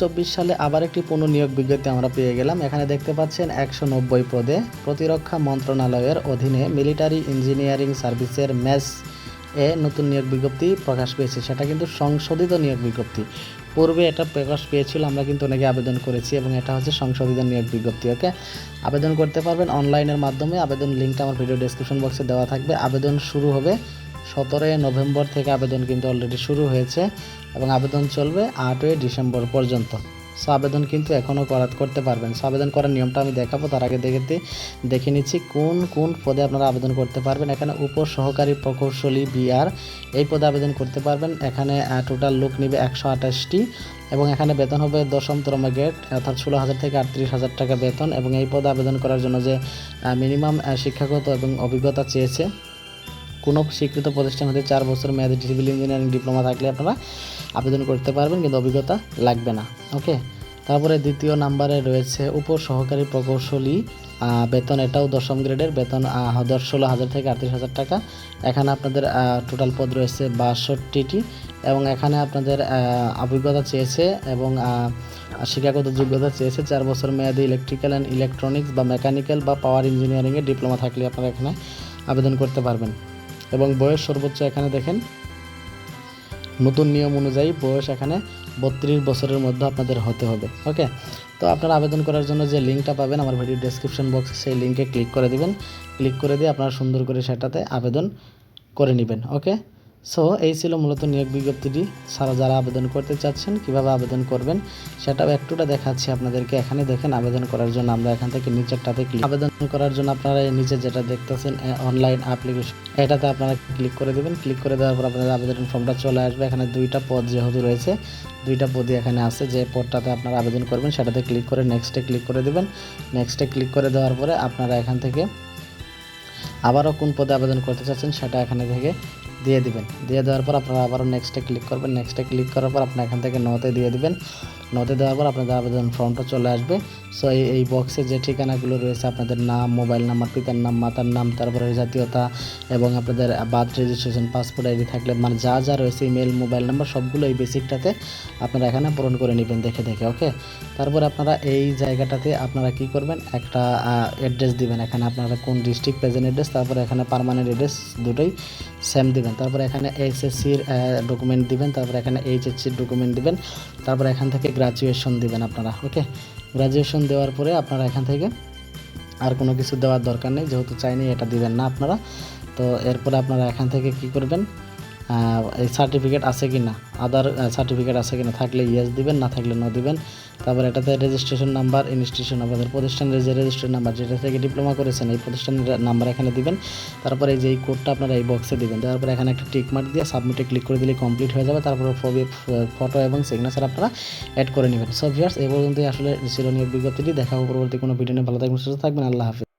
চব্বিশ সালে আবার একটি পুনর্নিয়োগ বিজ্ঞপ্তি আমরা পেয়ে গেলাম। এখানে দেখতে পাচ্ছেন একশো নব্বই পদে প্রতিরক্ষা মন্ত্রণালয়ের অধীনে মিলিটারি ইঞ্জিনিয়ারিং সার্ভিসের ম্যাস এ নতুন নিয়োগ বিজ্ঞপ্তি প্রকাশ পেয়েছে। সেটা কিন্তু সংশোধিত নিয়োগ বিজ্ঞপ্তি। পূর্বে এটা প্রকাশ পেয়েছিল, আমরা কিন্তু অনেকে আবেদন করেছি এবং এটা হচ্ছে সংশোধিত নিয়োগ বিজ্ঞপ্তি, ওকে? আবেদন করতে পারবেন অনলাইনের মাধ্যমে। আবেদন লিঙ্কটা আমার ভিডিও ডেসক্রিপশন বক্সে দেওয়া থাকবে। আবেদন শুরু হবে সতেরোই নভেম্বর থেকে আবেদন কিন্তু অলরেডি শুরু হয়েছে এবং আবেদন চলবে আটই ডিসেম্বর পর্যন্ত। সো আবেদন কিন্তু এখনও করা করতে পারবেন। সো আবেদন করার নিয়মটা আমি দেখাবো। তার আগে দেখে দেখে নিচ্ছি কোন কোন পদে আপনারা আবেদন করতে পারবেন। এখানে উপ সহকারী প্রকৌশলী বিআর, এই পদে আবেদন করতে পারবেন। এখানে টোটাল লোক নেবে একশো আঠাশটি এবং এখানে বেতন হবে দশমতম গ্রেড অর্থাৎ ষোলো হাজার থেকে আটত্রিশ হাজার টাকা বেতন এবং এই পদে আবেদন করার জন্য যে মিনিমাম শিক্ষাগত এবং অভিজ্ঞতা চেয়েছে কোনো স্বীকৃত প্রতিষ্ঠান হতে চার বছর মেয়াদী সিভিল ইঞ্জিনিয়ারিং ডিপ্লোমা থাকলে আপনারা আবেদন করতে পারবেন, কিন্তু অভিজ্ঞতা লাগবে না ওকে তারপরে দ্বিতীয় নাম্বারে রয়েছে উপ সহকারী প্রকৌশলী বেতন এটাও দশম গ্রেডের বেতন দশ ষোলো হাজার থেকে আটত্রিশ হাজার টাকা। এখানে আপনাদের টোটাল পদ রয়েছে বাষট্টিটি এবং এখানে আপনাদের অভিজ্ঞতা চেয়েছে এবং শিক্ষাগত যোগ্যতা চেয়েছে চার বছর মেয়াদী ইলেকট্রিক্যাল অ্যান্ড ইলেকট্রনিক্স বা মেকানিক্যাল বা পাওয়ার ইঞ্জিনিয়ারিংয়ে ডিপ্লোমা থাকলে আপনারা এখানে আবেদন করতে পারবেন। এবং বয়স সর্বোচ্চ এখানে দেখেন। নতুন নিয়ম অনুযায়ী বয়স এখানে বত্রিশ বছরের মধ্যে আপনাদের হতে হবে, ওকে? তো আপনারা আবেদন করার জন্য যে লিঙ্কটা পাবেন আমার ভিডিও ডেসক্রিপশন বক্সে সেই লিঙ্কে ক্লিক করে দিবেন। ক্লিক করে দিয়ে আপনারা সুন্দর করে সেটাতে আবেদন করে নেবেন, ওকে? সো এই ছিল মূলত নিয়োগ বিজ্ঞপ্তিটি। সারা যারা আবেদন করতে চাচ্ছেন, কীভাবে আবেদন করবেন, সেটাও একটুটা দেখাচ্ছি আপনাদেরকে। এখানে দেখেন আবেদন করার জন্য আমরা এখান থেকে নিচেরটাতে ক্লিক আবেদন করার জন্য আপনারা নিচে যেটা দেখতেছেন অনলাইন অ্যাপ্লিকেশন এটাতে আপনারা ক্লিক করে দেবেন। ক্লিক করে দেওয়ার পর আপনাদের আবেদন ফর্মটা চলে আসবে। এখানে দুইটা পদ যেহেতু রয়েছে, দুইটা পদই এখানে আছে। যে পদটাতে আপনারা আবেদন করবেন, সেটাতে ক্লিক করে নেক্সটে ক্লিক করে দেবেন। নেক্সটে ক্লিক করে দেওয়ার পরে আপনারা এখান থেকে আবারও কোন পদে আবেদন করতে চাচ্ছেন, সেটা এখানে থেকে দিয়ে দিবেন। দিয়ে দেওয়ার পর আপনারা আবারও নেক্সটে ক্লিক করবেন। নেক্সটে ক্লিক করার পর আপনার এখান থেকে নতে দিয়ে দিবেন। নতে দেওয়ার পর আপনাদের আবেদন ফর্মটা চলে আসবে। সো এই এই বক্সে যে ঠিকানাগুলো রয়েছে, আপনাদের নাম মোবাইল নাম্বার পিতার নাম, মাতার নাম, তারপরে জাতীয়তা এবং আপনাদের বার্থ রেজিস্ট্রেশন পাসপোর্ট আইডি থাকলে মানে যা যা রয়েছে ইমেল মোবাইল নাম্বার সবগুলো এই বেসিকটাতে আপনারা এখানে পূরণ করে নেবেন দেখে দেখে ওকে তারপর আপনারা এই জায়গাটাতে আপনারা কি করবেন? একটা অ্যাড্রেস দিবেন। এখানে আপনারা কোন ডিস্ট্রিক্ট প্রেজেন্ট অ্যাড্রেস তারপরে এখানে পার্মানেন্ট অ্যাড্রেস দুটোই সেম দিবেন। তারপরে এখানে এসএসসির ডকুমেন্ট দিবেন। তারপরে এখানে এইচএসসির ডকুমেন্ট দিবেন। তারপরে এখান থেকে গ্রাজুয়েশন দিবেন আপনারা ওকে গ্রাজুয়েশন দেওয়ার পরে আপনারা এখান থেকে আর কোনো কিছু দেওয়ার দরকার নেই, যেহেতু চাইনি এটা দিবেন না আপনারা। তো এরপরে আপনারা এখান থেকে কি করবেন? সার্টিফিকেট আছে কি না আদার সার্টিফিকেট আছে কি না থাকলে ইয়েস দিবেন, না থাকলে না দিবেন। তারপর এটাতে রেজিস্ট্রেশন নাম্বার ইনস্টিটিউশন আপনাদের প্রতিষ্ঠানের যে রেজিস্ট্রেশন নাম্বার যেটা থেকে ডিপ্লোমা করেছেন, এই প্রতিষ্ঠানের নাম্বার এখানে দিবেন। তারপরে এই যে এই কোডটা আপনারা এই বক্সে দিবেন। দেওয়ার পরে এখানে একটা টিক মার্ক দিয়ে সাবমিটে ক্লিক করে দিলে কমপ্লিট হয়ে যাবে। তারপরে ফটো এবং সিগনেচার আপনারা অ্যাড করে নেবেন। সো ভিয়ার্স এই পর্যন্তই আসলে নিয়োগ বিজ্ঞপ্তিটি। দেখা পরবর্তী কোনো ভিডিও নিয়ে। ভালো থাকবেন, সুস্থ থাকবেন। আল্লাহ হাফিজ।